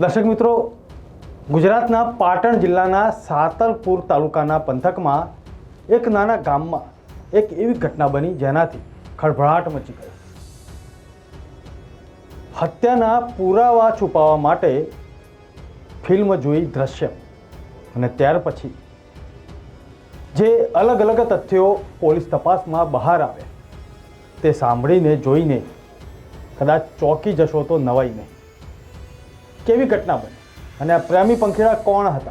દર્શક મિત્રો, ગુજરાતના પાટણ જિલ્લાના સાતલપુર તાલુકાના પંથકમાં એક નાના ગામમાં એક એવી ઘટના બની જેનાથી ખળભળાટ મચી ગયો. હત્યાના પુરાવા છુપાવવા માટે ફિલ્મ જોઈ દ્રશ્ય અને ત્યાર પછી જે અલગ અલગ તથ્યો પોલીસ તપાસમાં બહાર આવે તે સાંભળીને જોઈને કદાચ ચોંકી જશો તો નવાઈ નહીં કેવી ઘટના બની? અને આ પ્રેમી પંખીડા કોણ હતા?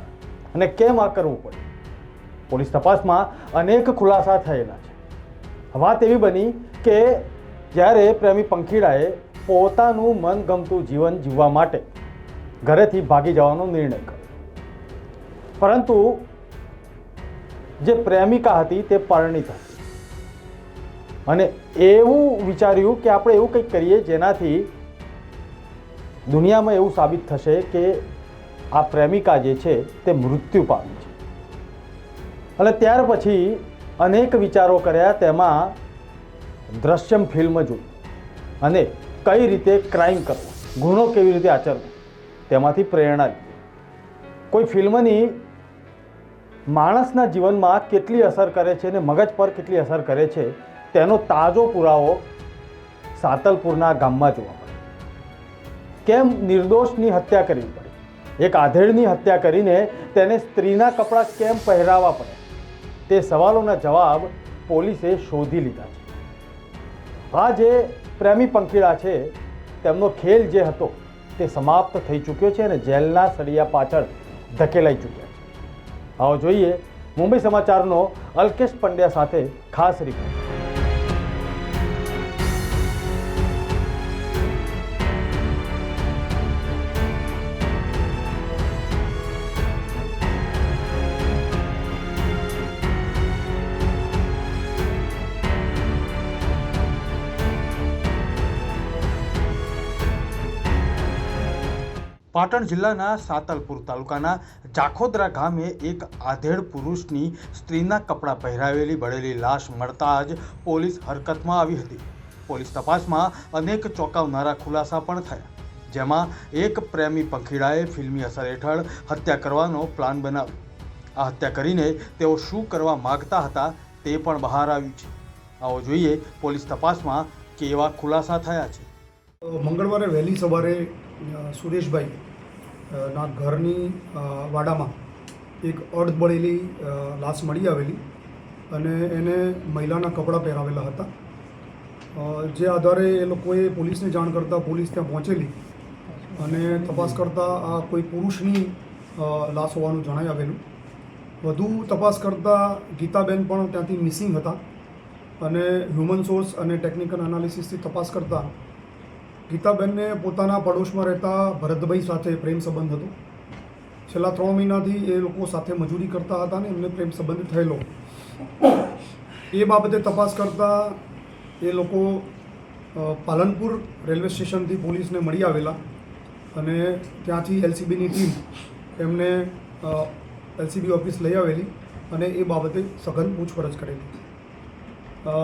અને કેમ આ કરવું પડ્યું? પોલીસ તપાસમાં અનેક ખુલાસા થયેલા છે. વાત એવી બની કે જ્યારે પ્રેમી પંખીડાએ પોતાનું મનગમતું જીવન જીવવા માટે ઘરેથી ભાગી જવાનો નિર્ણય કર્યો. પરંતુ જે પ્રેમિકા હતી તે પરણિત હતી. અને એવું વિચાર્યું કે આપણે એવું કંઈક કરીએ જેનાથી દુનિયામાં એવું સાબિત થશે કે આ પ્રેમિકા જે છે તે મૃત્યુ પામી છે. અને ત્યાર પછી અનેક વિચારો કર્યા તેમાં દ્રશ્યમ ફિલ્મ જોઈ અને કઈ રીતે ક્રાઇમ કરવો, ગુનો કેવી રીતે આચરવો, તેમાંથી પ્રેરણા લીધી. કોઈ ફિલ્મની માણસના જીવનમાં કેટલી અસર કરે છે અને મગજ પર કેટલી અસર કરે છે, તેનો તાજો પુરાવો સાતલપુરના ગામમાં જોવા કેમ નિર્દોષની હત્યા કરવી પડી? એક આધેડની હત્યા કરીને તેને સ્ત્રીના કપડાં કેમ પહેરાવવા પડે? તે સવાલોના જવાબ પોલીસે શોધી લીધા છે. આ જે પ્રેમી પંખીડા છે, તેમનો ખેલ જે હતો, તે સમાપ્ત થઈ ચૂક્યો છે અને જેલના સળિયા પાછળ ધકેલાઈ ચૂક્યા છે. આવો જોઈએ મુંબઈ સમાચારનો અલ્કેશ પંડ્યા સાથે ખાસ રિપોર્ટ પાટણ જિલ્લાના સાતલપુર તાલુકાના જાખોદરા ગામે એક આધેડ પુરુષની સ્ત્રીના કપડાં પહેરાવેલી બળેલી લાશ મળતા જ પોલીસ હરકતમાં આવી હતી. પોલીસ તપાસમાં અનેક ચોંકાવનારા ખુલાસા પણ થયા, જેમાં એક પ્રેમી પંખીડાએ ફિલ્મી અસર હેઠળ હત્યા કરવાનો પ્લાન બનાવ્યો. આ હત્યા કરીને તેઓ શું કરવા માગતા હતા તે પણ બહાર આવ્યું છે. આવો જોઈએ પોલીસ તપાસમાં કેવા ખુલાસા થયા છે. મંગળવારે વહેલી સવારે સુરેશભાઈ ના, ઘરની વાડામાં એક અર્ધ લાશ મળી આવેલી અને એને મહિલાના કપડાં પહેરાવેલા હતા. જે આધારે એ લોકોએ પોલીસને જાણ કરતાં પોલીસ ત્યાં પહોંચેલી અને તપાસ કરતાં આ કોઈ પુરુષની લાશ હોવાનું જણાઈ આવેલું. વધુ તપાસ કરતાં ગીતાબેન પણ ત્યાંથી મિસિંગ હતા અને હ્યુમન સોર્સ અને ટેકનિકલ એનાલિસિસથી તપાસ કરતાં ગીતાબેનને પોતાના પડોશમાં રહેતા ભરતભાઈ સાથે પ્રેમ સંબંધ હતો. છેલ્લા ત્રણ મહિનાથી એ લોકો સાથે મજૂરી કરતા હતા ને એમને પ્રેમ સંબંધ થયેલો. એ બાબતે તપાસ કરતાં એ લોકો પાલનપુર રેલવે સ્ટેશનથી પોલીસને મળી આવેલા અને ત્યાંથી એલસીબીની ટીમ એમને એલસીબી ઓફિસ લઈ આવેલી અને એ બાબતે સઘન પૂછપરછ કરેલી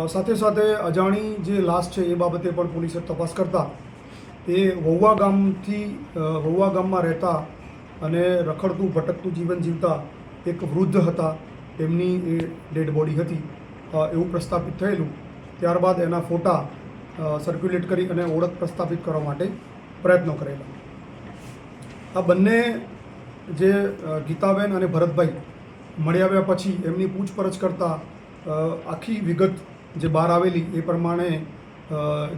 સાથે સાથે અજાણી જે લાશ છે એ બાબતે પણ પોલીસે તપાસ કરતા એ વહુવા ગામથી હોવા ગામમાં રહેતા અને રખડતું, ભટકતું જીવન જીવતા એક વૃદ્ધ હતા. તેમની એ ડેડ બોડી હતી. એવું પ્રસ્થાપિત થયેલું. ત્યારબાદ એના ફોટા સર્ક્યુલેટ કરી અને ઓળખ પ્રસ્થાપિત કરવા માટે પ્રયત્નો કરેલા. આ બંને જે ગીતાબેન અને ભરતભાઈ મળી આવ્યા પછી એમની પૂછપરછ કરતાં આખી વિગત જે બહાર આવેલી એ પ્રમાણે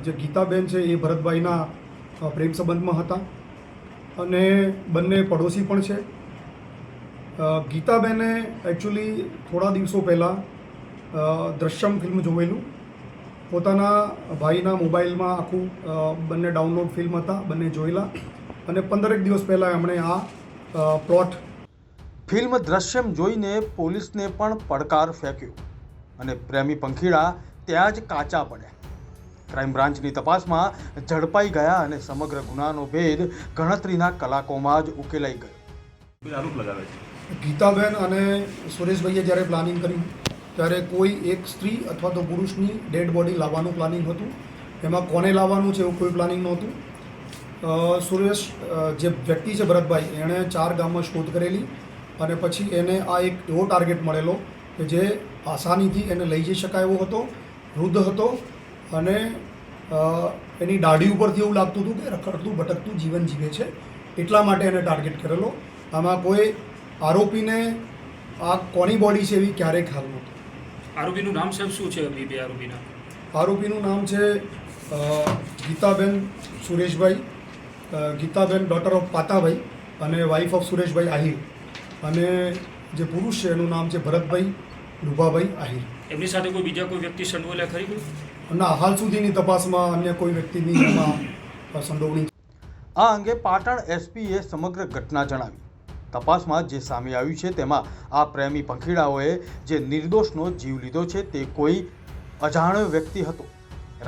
જે ગીતાબેન છે એ ભરતભાઈના પ્રેમ સંબંધમાં હતા. અને બંને પડોશી પણ છે. ગીતાબેને એકચ્યુઅલી થોડા દિવસો પહેલાં દ્રશ્યમ ફિલ્મ જોયેલું પોતાના ભાઈના મોબાઈલમાં આખું બંને ડાઉનલોડ ફિલ્મ હતા, બંને જોયેલા. અને પંદરેક દિવસ પહેલાં એમણે આ પ્લોટ ફિલ્મ દ્રશ્યમ જોઈને પોલીસને પણ પડકાર ફેંક્યો. અને પ્રેમી પંખીડા ત્યાં જ કાચા પડ્યા. ક્રાઇમ બ્રાન્ચની તપાસમાં ઝડપાઈ ગયા અને સમગ્ર ગુનાનો ભેદ ગણતરીના કલાકોમાં જ ઉકેલાઈ ગયો. આરોપ લગાવે છે. ગીતાબેન અને સુરેશભાઈએ જ્યારે પ્લાનિંગ કર્યું ત્યારે કોઈ એક સ્ત્રી અથવા તો પુરુષની ડેડ બોડી લાવવાનું પ્લાનિંગ હતું? એમાં કોને લાવવાનું છે એવું કોઈ પ્લાનિંગ નહોતું? સુરેશ જે વ્યક્તિ છે ભરતભાઈ એણે ચાર ગામમાં શોધ કરેલી અને પછી એને આ એક એવો ટાર્ગેટ મળેલો કે જે આસાનીથી એને લઈ જઈ શકાય એવો હતો વૃદ્ધ હતો અને એની દાઢી ઉપરથી એવું લાગતું હતું કે રખડતું ભટકતું જીવન જીવે છે. એટલા માટે એને ટાર્ગેટ કરેલો. આમાં કોઈ આરોપીને આ કોની બોડી છે એવી ક્યારેય ખ્યાલ નહોતો. આરોપીનું નામ સાહેબ શું છે? આરોપીના. આરોપીનું નામ છે ગીતાબેન સુરેશભાઈ ગીતાબેન ડોટર ઓફ પાતાભાઈ અને વાઇફ ઓફ સુરેશભાઈ આહિર. અને જે પુરુષ છે એનું નામ છે ભરતભાઈ લુભાભાઈ આહિર. એમની સાથે કોઈ બીજા કોઈ વ્યક્તિ સંડોવાયેલા ખરી કોઈ? ના, હાલ સુધીની તપાસમાં અન્ય કોઈ વ્યક્તિની સંડોવણી આ અંગે પાટણ એસપીએ સમગ્ર ઘટના જણાવી. તપાસમાં જે સામે આવ્યું છે તેમાં આ પ્રેમી પંખીડાઓએ જે નિર્દોષનો જીવ લીધો છે તે કોઈ અજાણ્યો વ્યક્તિ હતો.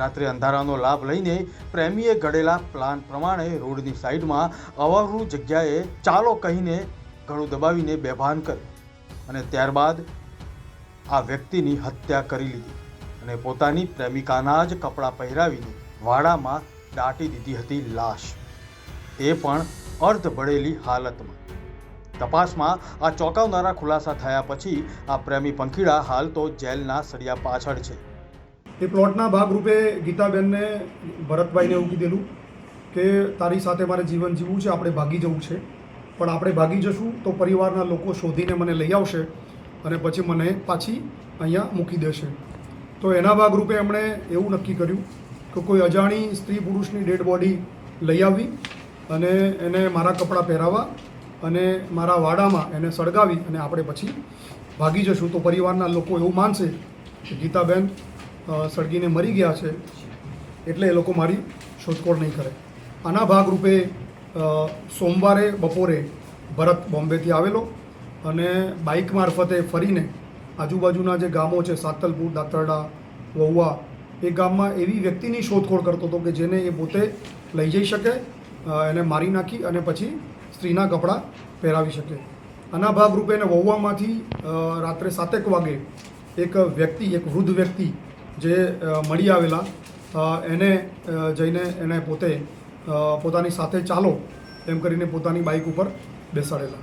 રાત્રે અંધારાનો લાભ લઈને પ્રેમીએ ઘડેલા પ્લાન પ્રમાણે રોડની સાઈડમાં અવારું જગ્યાએ ચાલો કહીને ઘણું દબાવીને બેભાન કર્યો અને ત્યારબાદ આ વ્યક્તિની હત્યા કરી લીધી. અને પોતાની પ્રેમિકાના જ કપડાં પહેરાવીને વાડામાં દાટી દીધી હતી લાશ. તે પણ અર્ધ બળેલી હાલતમાં. તપાસમાં આ ચોંકાવનારા ખુલાસા થયા પછી આ પ્રેમી પંખીડા હાલ તો જેલના સળિયા પાછળ છે. એ પ્લોટના ભાગરૂપે ગીતાબેનને ભરતભાઈને એવું કીધેલું કે તારી સાથે મારે જીવન જીવવું છે, આપણે ભાગી જવું છે. પણ આપણે ભાગી જશું તો પરિવારના લોકો શોધીને મને લઈ આવશે અને પછી મને પાછી અહીંયા મૂકી દેશે. તો એના ભાગરૂપે એમણે એવું નક્કી કર્યું કે કોઈ અજાણી સ્ત્રી પુરુષની ડેડ બોડી લઈ આવી અને એને મારા કપડાં પહેરાવા અને મારા વાડામાં એને સળગાવી અને આપણે પછી ભાગી જશું. તો પરિવારના લોકો એવું માનશે કે ગીતાબેન સળગીને મરી ગયા છે એટલે એ લોકો મારી શોધખોળ નહીં કરે. આના ભાગરૂપે સોમવારે બપોરે ભરત બોમ્બેથી આવેલો અને બાઇક મારફતે ફરીને આજુબાજુના જે ગામો છે, સાતલપુર, દાતરડા, વહુવા, એ ગામમાં એવી વ્યક્તિની શોધખોળ કરતો હતો કે જેને એ પોતે લઈ જઈ શકે એને મારી નાખી અને પછી સ્ત્રીના કપડાં પહેરાવી શકે. આના ભાગરૂપે એને વહુવામાંથી રાત્રે સાતેક વાગે એક વ્યક્તિ, એક વૃદ્ધ વ્યક્તિ જે મળી આવેલા એને જઈને એને પોતે પોતાની સાથે ચાલો એમ કરીને પોતાની બાઇક ઉપર બેસાડેલા.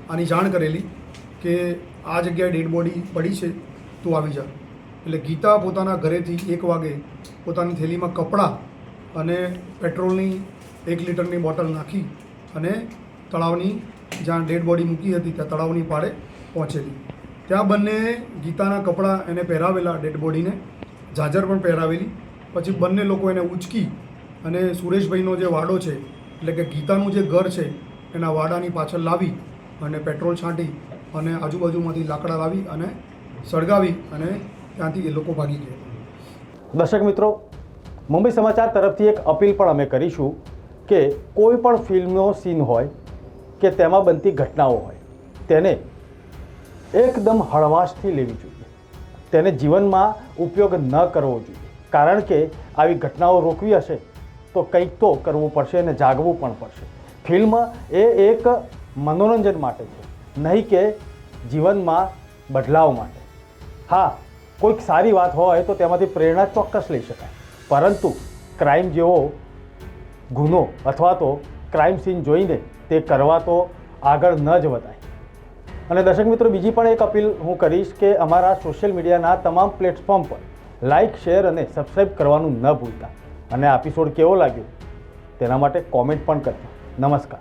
આની જાણ કરેલી કે આ જગ્યાએ ડેડ બોડી પડી છે, તું આવી જા. એટલે ગીતા પોતાના ઘરેથી એક વાગે પોતાની થેલીમાં કપડાં અને પેટ્રોલની એક લીટરની બોટલ નાખી અને તળાવની જ્યાં ડેડ બોડી મૂકી હતી, ત્યાં તળાવની પાળે પહોંચેલી. ત્યાં બંને ગીતાના કપડાં એને પહેરાવેલા ડેડ બોડીને ઝાજર પણ પહેરાવેલી. પછી બંને લોકો એને ઉચકી અને સુરેશભાઈનો જે વાડો છે, એટલે કે ગીતાનું જે ઘર છે, એના વાડાની પાછળ લાવી અને પેટ્રોલ છાંટી અને આજુબાજુમાંથી લાકડા લાવી અને સળગાવી અને ત્યાંથી એ લોકો ભાગી ગયા. દર્શક મિત્રો, મુંબઈ સમાચાર તરફથી એક અપીલ પણ અમે કરીશું કે કોઈ પણ ફિલ્મનો સીન હોય કે તેમાં બનતી ઘટનાઓ હોય, તેને એકદમ હળવાશથી લેવી જોઈએ. તેને જીવનમાં ઉપયોગ ન કરવો જોઈએ. કારણ કે આવી ઘટનાઓ રોકવી હશે તો કંઈક તો કરવું પડશે અને જાગવું પણ પડશે. ફિલ્મ એ એક મનોરંજન માટે છે. નહીં કે જીવનમાં બદલાવ માટે. હા, કોઈક સારી વાત હોય તો તેમાંથી પ્રેરણા ચોક્કસ લઈ શકાય. પરંતુ ક્રાઇમ જેવો ગુનો અથવા તો ક્રાઇમ સીન જોઈને તે કરવા તો આગળ ન જ વધાય. અને દર્શક મિત્રો, બીજી પણ એક અપીલ હું કરીશ કે અમારા સોશિયલ મીડિયાના તમામ પ્લેટફોર્મ પર લાઇક, શેર અને સબસ્ક્રાઈબ કરવાનું ન ભૂલતા. અને આ એપિસોડ કેવો લાગ્યો તેના માટે કોમેન્ટ પણ કરજો. નમસ્કાર.